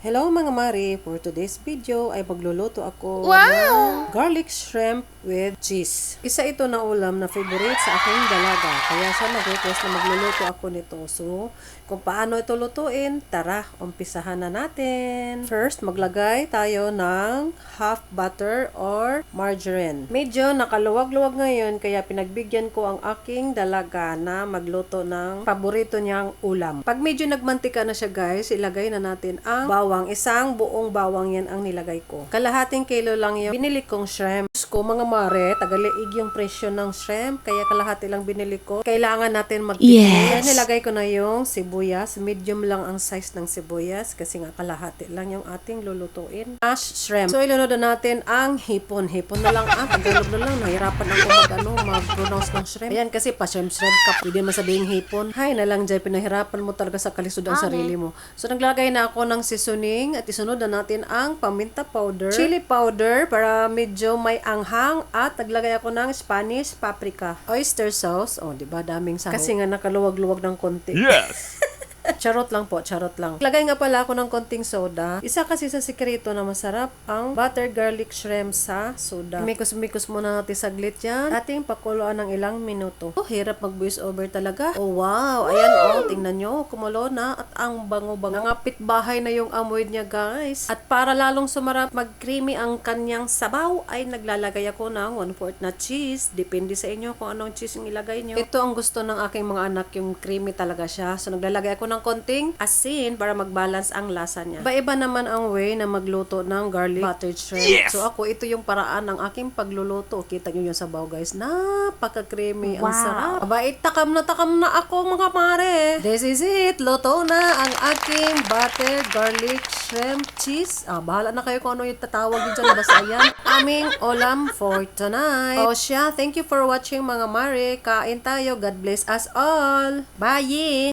Hello mga mare, for today's video ay magluluto ako Wow! ng garlic shrimp with cheese. Isa ito na ulam na favorite sa aking dalaga, kaya siya nag-request na magluluto ako nito. So, kung paano ito lutuin, tara, umpisahan na natin. First, maglagay tayo ng half butter or margarine. Medyo nakaluwag-luwag ngayon, kaya pinagbigyan ko ang aking dalaga na magluto ng paborito niyang ulam. Pag medyo nagmantika na siya guys, ilagay na natin ang bawang. Isang buong bawang yan ang nilagay ko. Kalahating kilo lang yung binili kong shrimp. Diyos ko mga mare, tagaliig yung presyo ng shrimp, kaya kalahati lang binili ko. Kailangan natin magtipid. Yes. Kaya nilagay ko na yung sibuyas. Medium lang ang size ng sibuyas kasi nga kalahati lang yung ating lulutuin. Ash shrimp. So ilunod na natin ang hipon. Hipon na lang ah. Tagalog na lang. Nahirapan ako mag, ano, mag-pronounce ng shrimp. Ayan kasi pa shrimp shrimp ka. Pwede man sabihing hipon. Hay na lang dyan. Pinahirapan mo talaga sa kalisod ang sarili mo. So naglagay na ako ng seasoning at isunod na natin ang paminta powder, chili powder para medyo may anghang at naglagay ako ng Spanish paprika, oyster sauce. Oh, di ba? Daming sahog. Kasi nga nakaluwag-luwag ng konti. Yes. Charot lang po, charot lang. Lagay nga pala ako ng konting soda. Isa kasi sa sikreto na masarap ang butter garlic shrimp sa soda. Mikos-mikos muna natin saglit yan. Ating pakuluan ng ilang minuto. Oh, hirap mag voice over talaga. Oh, wow. Ayan, oh, tingnan nyo. Kumulo na at ang bango-bango. Nangapit bahay na yung amoy niya, guys. At para lalong sumarap mag-creamy ang kanyang sabaw, ay naglalagay ako ng 1/4 na cheese. Depende sa inyo kung anong cheese yung ilagay nyo. Ito ang gusto ng aking mga anak, yung creamy talaga siya. So, naglalagay ako ng konting asin para mag-balance ang lasa niya. Iba-iba naman ang way na magluto ng garlic buttered shrimp. Yes! So, ako, ito yung paraan ng aking pagluluto. Kita nyo yung sabaw, guys. Napaka-creamy. Ang Wow. sarap. Abait, takam na takam na ako, mga pare. This is it. Luto na ang aking buttered garlic shrimp cheese. Ah, bahala na kayo kung ano yung tatawag yun dyan. Basta yan. Aming ulam for tonight. O siya, thank you for watching mga mare. Kain tayo. God bless us all. Bye!